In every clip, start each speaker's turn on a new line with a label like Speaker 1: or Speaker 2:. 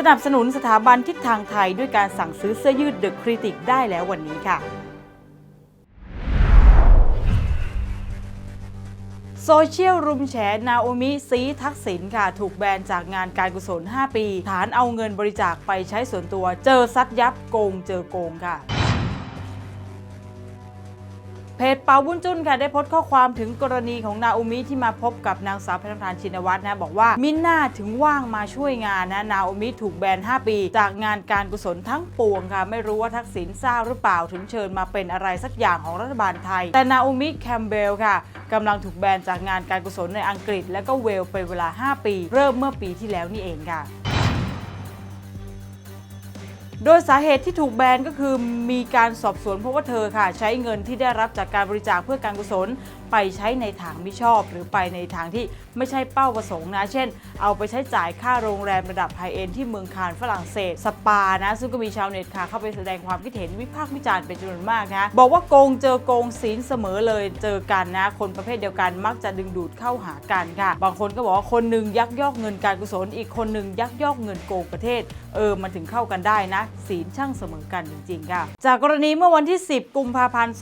Speaker 1: สนับสนุนสถาบันทิศทางไทยด้วยการสั่งซื้อเสื้อยืดเดอะคริติกได้แล้ววันนี้ค่ะ โซเชียลรุมแฉนาโอมิซีทักษิณค่ะ ถูกแบนจากงานการกุศล 5 ปี ฐานเอาเงินบริจาคไปใช้ส่วนตัว เจอซัดยับโกงเจอโกงค่ะ เพจเปาบุญจุนค่ะได้โพสต์ข้อความถึงกรณีของนาโอมิที่มาพบกับนางสาวแพนมทานชินวัตรนะบอกว่ามินน่าถึงว่างมาช่วยงานนะนาโอมิถูกแบน 5 ปี จากงานการกุศลทั้งปวงค่ะ ไม่รู้ว่าทักษิณทราบหรือเปล่าถึงเชิญมาเป็นอะไรสักอย่างของรัฐบาลไทย แต่นาโอมิแคมเบลค่ะกำลังถูกแบนจากงานการกุศลในอังกฤษ และก็เวลเป็นเวลา 5 ปี เริ่มเมื่อปีที่แล้วนี่เองค่ะ โดยสาเหตุที่ถูกแบนก็คือมีการสอบสวนเพราะว่าเธอค่ะ ใช้เงินที่ได้รับจากการบริจาคเพื่อการกุศล ไปใช้ในทางไม่ชอบ หรือไปในทางที่ไม่ใช่เป้าประสงค์นะ เช่น เอาไปใช้จ่ายค่าโรงแรมระดับไฮเอ็นที่เมืองคานฝรั่งเศสสปานะ ซึ่งก็มีชาวเน็ตค่ะ เข้าไปแสดงความคิดเห็นวิพากษ์วิจารณ์เป็นจำนวนมากนะ บอกว่าโกงเจอโกงศีลเสมอเลยเจอกันนะ คนประเภทเดียวกันมักจะดึงดูดเข้าหากันค่ะ บางคนก็บอกว่าคนหนึ่งยักยอกเงินการกุศล อีกคนหนึ่งยักยอกเงินโกงประเทศเออมันถึงเข้ากันได้นะศีลช่างเสมอกันจริงๆค่ะ จากกรณีเมื่อวันที่ 10 กุมภาพันธ์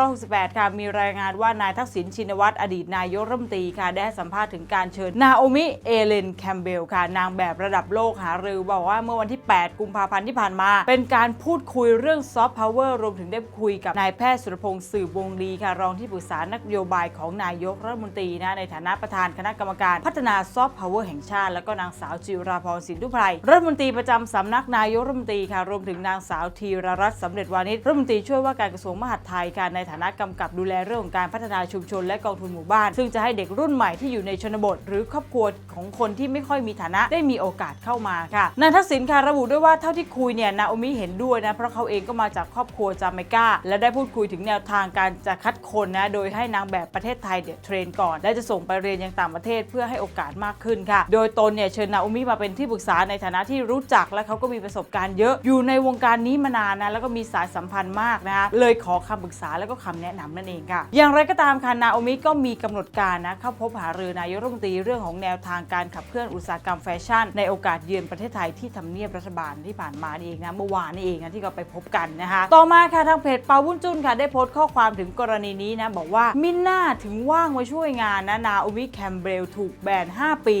Speaker 1: 2568 ค่ะ มีรายงานว่านายทักษิณชินวัตรอดีตนายกรัฐมนตรีค่ะ ได้ให้สัมภาษณ์ถึงการเชิญนาโอมิเอเลนแคมเบลค่ะ นางแบบระดับโลกหารือบอกว่าเมื่อวันที่ 8 กุมภาพันธ์ที่ผ่านมา เป็นการพูดคุยเรื่องซอฟต์พาวเวอร์รวมถึงได้คุยกับนายแพทย์สุรพงศ์สืบวงศ์ดีค่ะรองที่ปรึกษานโยบายของนายกรัฐมนตรีนะในฐานะประธานคณะกรรมการพัฒนาซอฟต์พาวเวอร์แห่งชาติ แล้วก็นางสาวจิราพรสินทุไพรรัฐมนตรีประจำสำนักนายกรัฐมนตรีค่ะรวมถึงนางสาวธีรรัตน์สำเร็จวานิชรัฐมนตรีช่วยว่าการกระทรวงมหาดไทยค่ะในฐานะกำกับดูแลเรื่องของการพัฒนาชุมชนและกองทุนหมู่บ้าน ซึ่งจะให้เด็กรุ่นใหม่ที่อยู่ในชนบท หรือครอบครัวของคนที่ไม่ค่อยมีฐานะได้มีโอกาสเข้ามาค่ะนายทักษิณค่ะระบุด้วยว่าเท่าที่คุยเนี่ยนาโอมิเห็นด้วยนะเพราะเขาเองก็มาจากครอบครัวจาเมกาและได้พูดคุยถึงแนวทางการจะคัดคนนะโดยให้นางแบบประเทศไทยเดี๋ยวเทรนก่อน และจะส่งไปเรียนยังต่างประเทศเพื่อให้โอกาสมากขึ้นค่ะ โดยตนเนี่ยเชิญนาโอมิมาเป็นที่ปรึกษาในฐานะที่รู้จักและเขาก็มีประสบการณ์เยอะอยู่ในวงการนี้มานานนะแล้วก็มีสายสัมพันธ์มากนะคะเลยขอคำปรึกษาแล้วก็คำแนะนำนั่นเองค่ะ อย่างไรก็ตามค่ะนาโอมิก็มีกำหนดการนะเข้าพบหารือนายกรัฐมนตรีเรื่องของแนวทางการขับเคลื่อนอุตสาหกรรมแฟชั่น ในโอกาสเยือนประเทศไทยที่ทำเนียบรัฐบาลที่ผ่านมานี่เองนะเมื่อวานนี่เองนะที่เราไปพบกันนะคะต่อมาค่ะทางเพจเปาวุ้นจุนค่ะได้โพสต์ข้อความถึงกรณีนี้นะบอกว่ามินน่าถึงว่างมาช่วยงานนะนาโอมิแคมเบลถูกแบน5 ปี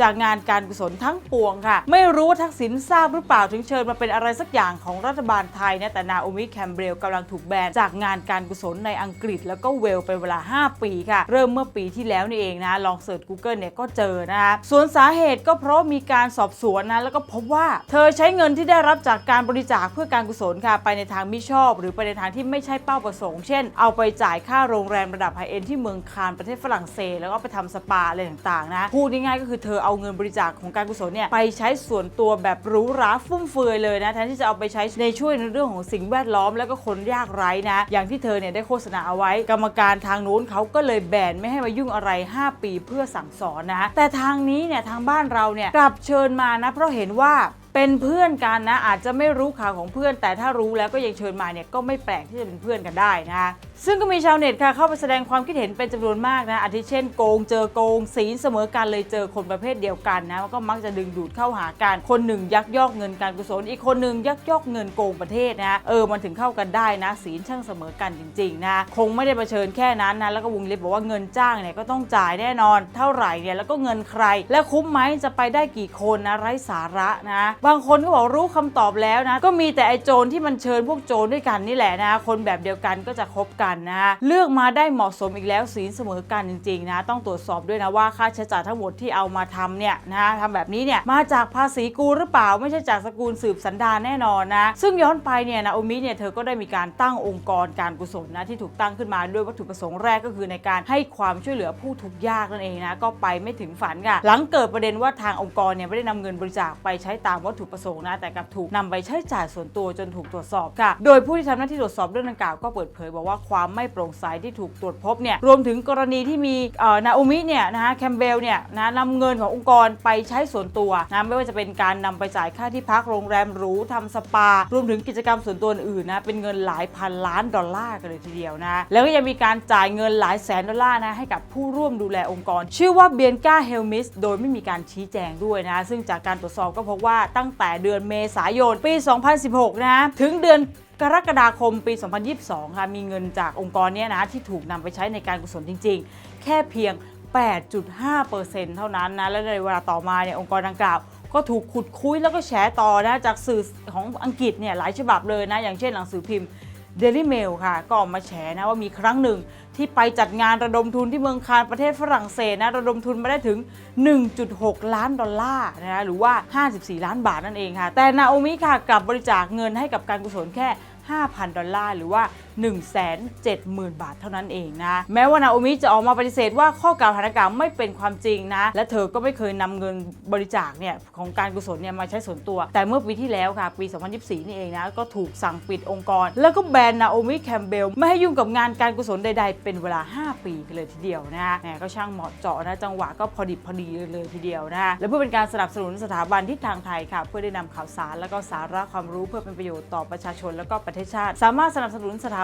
Speaker 1: จากงานการกุศลทั้งปวงค่ะ ไม่รู้ว่าทักษิณทราบหรือเปล่าถึงเชิญมาเป็นอะไรสักอย่างของรัฐบาลไทยนะแต่นาโอมิแคมเบรลกำลังถูกแบนจากงานการกุศลในอังกฤษ แล้วก็เวลเป็นเวลา 5 ปีค่ะ เริ่มเมื่อปีที่แล้วนี่เองนะลองเสิร์ช Google เนี่ยก็เจอนะคะส่วนสาเหตุก็เพราะมีการสอบสวนนะแล้วก็พบว่าเธอใช้เงินที่ได้รับจากการบริจาคเพื่อการกุศลค่ะไปในทางมิชอบ หรือไปในทางที่ไม่ใช่เป้าประสงค์ เช่น เอาไปจ่ายค่าโรงแรมระดับไฮเอ็นที่เมืองคานประเทศฝรั่งเศส แล้วก็ไปทำสปาอะไรต่างๆนะพูดง่ายๆก็คือเธอเอาเงินบริจาคของการกุศลเนี่ยไปใช้ส่วนตัวแบบหรูหราฟุ่มเฟือยเลยนะแทนที่จะเอาไปใช้ในช่วยในเรื่องของสิ่งแวดล้อมแล้วก็คนยากไร้นะ อย่างที่เธอเนี่ยได้โฆษณาเอาไว้ กรรมการทางนู้นเขาก็เลยแบนไม่ให้มายุ่งอะไร 5 ปีเพื่อสั่งสอนนะแต่ทางนี้เนี่ยทางบ้านเราเนี่ยกลับเชิญมานะเพราะเห็นว่า เป็นเพื่อนกันนะอาจจะไม่รู้ข่าวของเพื่อน แต่ถ้ารู้แล้วก็ยังเชิญมาเนี่ยก็ไม่แปลกที่จะเป็นเพื่อนกันได้นะคะซึ่งก็มีชาวเน็ตค่ะเข้าไปแสดงความคิดเห็นเป็นจำนวนมากนะอาทิเช่นโกงเจอโกงศีลเสมอกันเลยเจอคนประเภทเดียวกันนะก็มักจะดึงดูดเข้าหากันคนหนึ่งยักยอกเงินการกุศลอีกคนหนึ่งยักยอกเงินโกงประเทศนะเออมันถึงเข้ากันได้นะศีลช่างเสมอกันจริงๆนะคงไม่ได้ประเชิญแค่นั้นนะแล้วก็วงเล็บบอกว่าเงินจ้างเนี่ยก็ต้องจ่ายแน่นอน เท่าไหร่เนี่ยแล้วก็เงินใคร และคุ้มไหมจะไปได้กี่คนนะไร้สาระนะบางคนก็บอกรู้คำตอบแล้วนะ ก็มีแต่ไอโจรที่มันเชิญพวกโจรด้วยกันนี่แหละนะ คนแบบเดียวกันก็จะคบกันนะ เลือกมาได้เหมาะสมอีกแล้วศีลเสมอกันจริงๆนะ ต้องตรวจสอบด้วยนะว่าค่าใช้จ่ายทั้งหมดที่เอามาทำเนี่ยนะทำแบบนี้เนี่ยมาจากภาษีกูหรือเปล่า ไม่ใช่จากสกุลสืบสันดานแน่นอนนะ ซึ่งย้อนไปเนี่ยนะโอมิเนี่ยเธอก็ได้มีการตั้งองค์กรการกุศลนะที่ถูกตั้งขึ้นมาด้วยวัตถุประสงค์แรกก็คือในการให้ความช่วยเหลือผู้ทุกข์ยากนั่นเองนะก็ไปไม่ถึงฝันค่ะหลังเกิดประเด็นว่าทางองค์กรเนี่ยไม่ได้นำเงินบริจาคไปใช้ตามวัตถุประสงค์นะแต่กลับถูกนำไปใช้จ่ายส่วนตัวจนถูกตรวจสอบค่ะ โดยผู้ที่ทำหน้าที่ตรวจสอบเรื่องดังกล่าวก็เปิดเผยบอกว่าความไม่โปร่งใสที่ถูกตรวจพบเนี่ยรวมถึงกรณีที่มีนาโอมิเนี่ยนะฮะแคมเบลเนี่ยนะนำเงินขององค์กรไปใช้ส่วนตัวนะไม่ว่าจะเป็นการนำไปจ่ายค่าที่พักโรงแรมหรูทำสปา รวมถึงกิจกรรมส่วนตัวอื่นนะเป็นเงินหลายพันล้านดอลลาร์กันเลยทีเดียวนะแล้วก็ยังมีการจ่ายเงินหลายแสนดอลลาร์นะให้กับผู้ร่วมดูแลองค์กร ชื่อว่าเบียนกาเฮลมิสโดยไม่มีการชี้แจงด้วยนะซึ่งจากการตรวจสอบก็พบว่าตั้งแต่เดือนเมษายนปี 2016 นะถึงเดือนกรกฎาคมปี 2022 ค่ะ มีเงินจากองค์กรเนี้ยนะที่ถูกนำไปใช้ในการกุศลจริง ๆ แค่เพียง 8.5%เท่านั้นนะ และในเวลาต่อมาเนี่ยองค์กรดังกล่าวก็ถูกขุดคุยแล้วก็แฉต่อนะจากสื่อของอังกฤษเนี่ยหลายฉบับเลยนะ อย่างเช่นหนังสือพิมพ์ Daily Mail ค่ะ ก็ออกมาแฉนะว่ามีครั้งหนึ่งที่ไปจัดงานระดมทุนที่เมืองคานประเทศฝรั่งเศสนะระดมทุนมาได้ถึง 1.6 ล้านดอลลาร์นะหรือว่า 54 ล้านบาทนั่นเองค่ะ แต่นาโอมิค่ะกลับบริจาคเงินให้กับการกุศลแค่ 5,000 ดอลลาร์หรือว่า 170,000 บาทเท่านั้นเองนะ แม้ว่านาโอมิจะออกมาปฏิเสธว่าข้อกล่าวหาดังกล่าวไม่เป็นความจริงนะ และเธอก็ไม่เคยนำเงินบริจาคเนี่ยของการกุศลเนี่ยมาใช้ส่วนตัว แต่เมื่อปีที่แล้วค่ะ ปี 2024 นี่เองนะ ก็ถูกสั่งปิดองค์กร แล้วก็แบนนาโอมิแคมเบลไม่ให้ยุ่งกับงานการกุศลใดๆ เป็นเวลา 5 ปีเลยทีเดียวนะแหมก็ช่างเหมาะเจาะนะจังหวะก็พอดิบพอดีเลยทีเดียวนะและเพื่อเป็นการสนับสนุนสถาบันทิศทางไทยค่ะ เพื่อได้นำข่าวสารและก็สาระความรู้เพื่อเป็นประโยชน์ต่อประชาชนและก็ประเทศชาติ สามารถสนับสนุนสถา